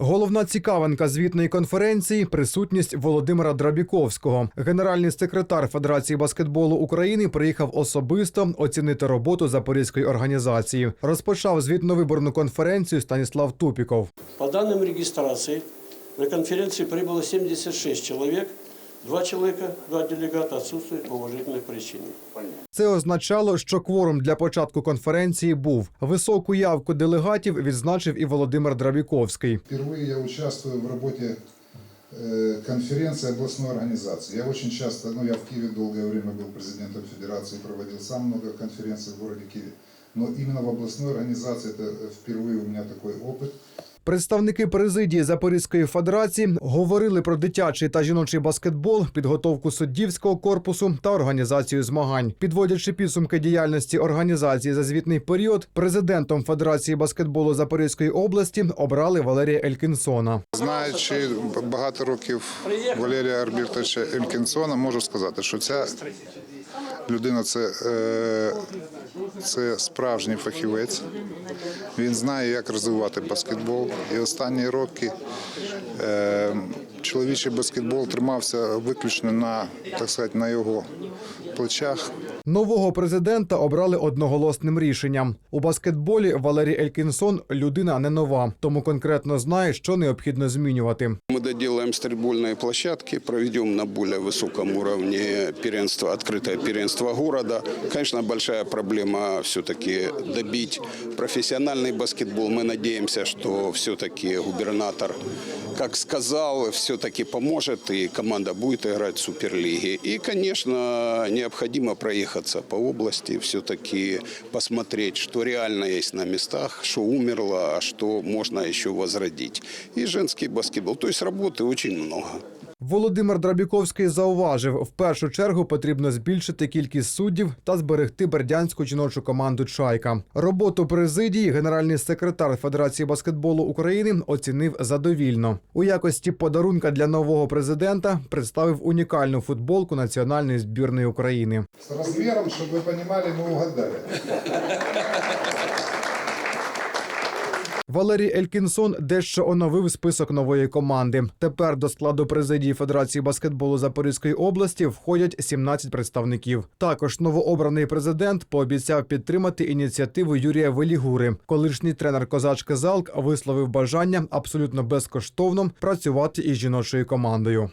Головна цікавинка звітної конференції присутність Володимира Драбіковського. Генеральний секретар Федерації баскетболу України приїхав особисто оцінити роботу запорізької організації. Розпочав звітно-виборну конференцію Станіслав Тупіков. По даним регістрації на конференцію прибуло 76 человек. Два человека, два делегата отсутствуют по уважительной причине. Це означало, що кворум для початку конференції був. Високу явку делегатів відзначив і Володимир Драбіковський. Впервые я участвую в работе э, конференции областной организации. Я очень часто, ну я в Киеве долгое время был президентом федерации, проводил сам много конференций в городе Киеве. Но именно в областной организации это э, впервые у меня такой опыт. Представники президії Запорізької федерації говорили про дитячий та жіночий баскетбол, підготовку суддівського корпусу та організацію змагань. Підводячи підсумки діяльності організації за звітний період, президентом Федерації баскетболу Запорізької області обрали Валерія Елькінсона. Знаючи багато років Валерія Арбіртовича Елькінсона, можу сказати, що ця людина це, е, це справжній фахівець. Він знає, як розвивати баскетбол. І останні роки е, чоловічий баскетбол тримався виключно на, так сказати, на його плечах. Нового президента обрали одноголосним рішенням. У баскетболі Валерій Елькінсон людина не нова, тому конкретно знає, що необхідно змінювати. Мы доделаем стрельбольные площадки, проведем на более высоком уровне первенство, открытое первенство города. Конечно, большая проблема все-таки добить профессиональный баскетбол. Мы надеемся, что все-таки губернатор, как сказал, все-таки поможет и команда будет играть в Суперлиге. И, конечно, необходимо проехаться по области, все-таки посмотреть, что реально есть на местах, что умерло, а что можно еще возродить. И женский баскетбол. То есть работы очень много. Володимир Драбіковський зауважив, в першу чергу потрібно збільшити кількість суддів та зберегти бердянську жіночу команду Чайка. Роботу президії генеральний секретар Федерації баскетболу України оцінив задовільно. У якості подарунка для нового президента представив унікальну футболку національної збірної України. С размером, чтобы вы понимали, мы угадали. Валерій Елькінсон дещо оновив список нової команди. Тепер до складу президії Федерації баскетболу Запорізької області входять 17 представників. Також новообраний президент пообіцяв підтримати ініціативу Юрія Велігури. Колишній тренер козачки Залк висловив бажання абсолютно безкоштовно працювати із жіночою командою.